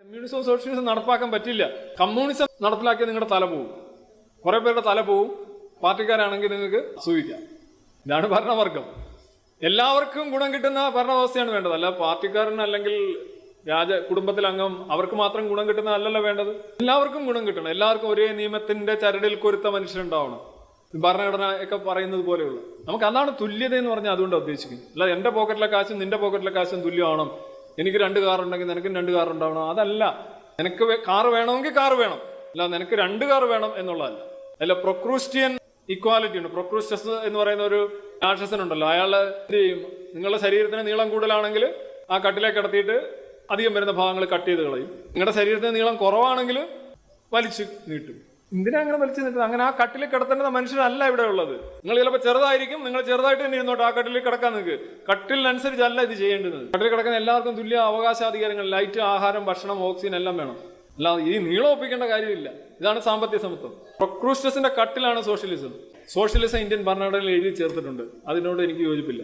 Communism socialism നടപ്പാക്കാൻ പറ്റില്ല. Communism നടപ്പിലാക്കിയാൽ നിങ്ങളുടെ തല പോവും. കുറെ പേരുടെ തല പോവും. പാർട്ടിക്കാരാണെങ്കിൽ നിങ്ങൾക്ക് അസൂയിക്കാം. ഇതാണ് ഭരണവർഗം. എല്ലാവർക്കും ഗുണം കിട്ടുന്ന ഭരണവ്യവസ്ഥയാണ് വേണ്ടത്. അല്ല പാർട്ടിക്കാരൻ അല്ലെങ്കിൽ രാജ കുടുംബത്തിലെ അംഗം അവർക്ക് മാത്രം ഗുണം കിട്ടുന്ന അല്ലല്ലോ വേണ്ടത്? എല്ലാവർക്കും ഗുണം കിട്ടണം. എല്ലാവർക്കും ഒരേ നിയമത്തിന്റെ ചരടിൽ കൊരുത്ത മനുഷ്യരുണ്ടാവണം. ഭരണഘടന ഒക്കെ പറയുന്നത് പോലെയുള്ള. നമുക്ക് അതാണ് തുല്യത എന്ന് പറഞ്ഞാൽ അതുകൊണ്ട് ഉദ്ദേശിക്കുന്നത്. അല്ല എന്റെ പോക്കറ്റിലെ കാശും നിന്റെ പോക്കറ്റിലെ കാശും തുല്യമാവണം എനിക്ക് രണ്ട് കാർ ഉണ്ടെങ്കിൽ നിനക്കും രണ്ട് കാർ ഉണ്ടാവണം. അതല്ല. നിനക്ക് കാർ വേണമെങ്കിൽ കാർ വേണം. അല്ല നിനക്ക് രണ്ട് കാർ വേണം എന്നുള്ളതല്ല. അല്ല പ്രൊക്രൂസ്റ്റിയൻ ഇക്വാലിറ്റി ഉണ്ട്. പ്രൊക്രൂസ്റ്റസ് എന്ന് പറയുന്ന ഒരു രാക്ഷസനുണ്ടല്ലോ അയാൾ എന്ത് ചെയ്യും? നിങ്ങളുടെ ശരീരത്തിന് നീളം കൂടുതലാണെങ്കിൽ ആ കട്ടിലേക്ക് കിടത്തിയിട്ട് അധികം വരുന്ന ഭാഗങ്ങൾ കട്ട് ചെയ്ത് കളയും. നിങ്ങളുടെ ശരീരത്തിന് നീളം കുറവാണെങ്കിൽ വലിച്ചു നീട്ടും. എന്തിനാ അങ്ങനെ വലിച്ചു നിൽക്കുന്നത് അങ്ങനെ ആ കട്ടിൽ കിടത്തേണ്ട മനുഷ്യരല്ല ഇവിടെ ഉള്ളത്. നിങ്ങൾ ചിലപ്പോൾ ചെറുതായിരിക്കും നിങ്ങൾ ചെറുതായിട്ട് തന്നെ ഇരുന്നോട്ട് ആ കട്ടിൽ കിടക്കാൻ നിങ്ങൾക്ക്. കട്ടിലിനനുസരിച്ചല്ല ഇത് ചെയ്യേണ്ടത്. കട്ടിൽ കിടക്കുന്ന എല്ലാവർക്കും തുല്യ അവകാശാധികാരങ്ങൾ ലൈറ്റ് ആഹാരം ഭക്ഷണം ഓക്സിജൻ എല്ലാം വേണം. അല്ലാതെ ഈ നീളം ഒപ്പിക്കേണ്ട കാര്യമില്ല. ഇതാണ് സാമ്പത്തിക സമത്വം. പ്രൊക്രൂസ്റ്റസിന്റെ കട്ടിലാണ് സോഷ്യലിസം സോഷ്യലിസം ഇന്ത്യൻ ഭരണഘടനയിൽ എഴുതി ചേർത്തിട്ടുണ്ട്. അതിനോട് എനിക്ക് യോജിപ്പില്ല.